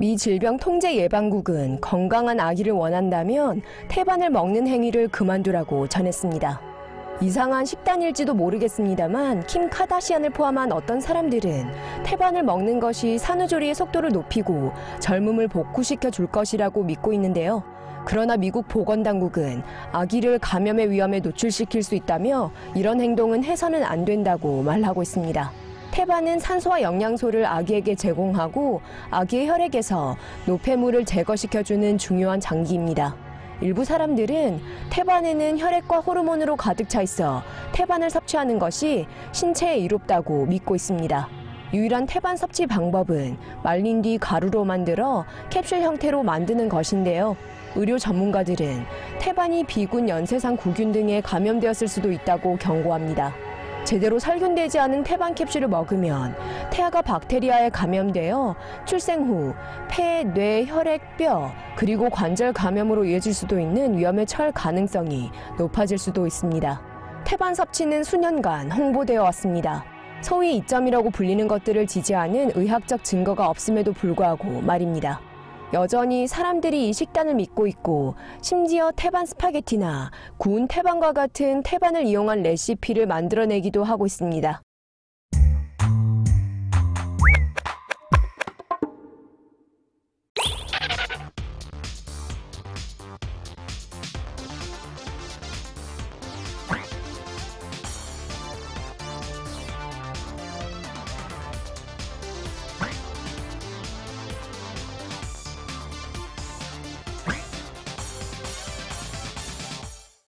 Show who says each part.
Speaker 1: 미 질병통제예방국은 건강한 아기를 원한다면 태반을 먹는 행위를 그만두라고 전했습니다. 이상한 식단일지도 모르겠습니다만 킴 카다시안을 포함한 어떤 사람들은 태반을 먹는 것이 산후조리의 속도를 높이고 젊음을 복구시켜 줄 것이라고 믿고 있는데요. 그러나 미국 보건당국은 아기를 감염의 위험에 노출시킬 수 있다며 이런 행동은 해서는 안 된다고 말하고 있습니다. 태반은 산소와 영양소를 아기에게 제공하고 아기의 혈액에서 노폐물을 제거시켜주는 중요한 장기입니다. 일부 사람들은 태반에는 혈액과 호르몬으로 가득 차 있어 태반을 섭취하는 것이 신체에 이롭다고 믿고 있습니다. 유일한 태반 섭취 방법은 말린 뒤 가루로 만들어 캡슐 형태로 만드는 것인데요. 의료 전문가들은 태반이 비군, 연쇄상 구균 등에 감염되었을 수도 있다고 경고합니다. 제대로 살균되지 않은 태반 캡슐을 먹으면 태아가 박테리아에 감염되어 출생 후 폐, 뇌, 혈액, 뼈 그리고 관절 감염으로 이어질 수도 있는 위험에 처할 가능성이 높아질 수도 있습니다. 태반 섭취는 수년간 홍보되어 왔습니다. 소위 이점이라고 불리는 것들을 지지하는 의학적 증거가 없음에도 불구하고 말입니다. 여전히 사람들이 이 식단을 믿고 있고 심지어 태반 스파게티나 구운 태반과 같은 태반을 이용한 레시피를 만들어내기도 하고 있습니다.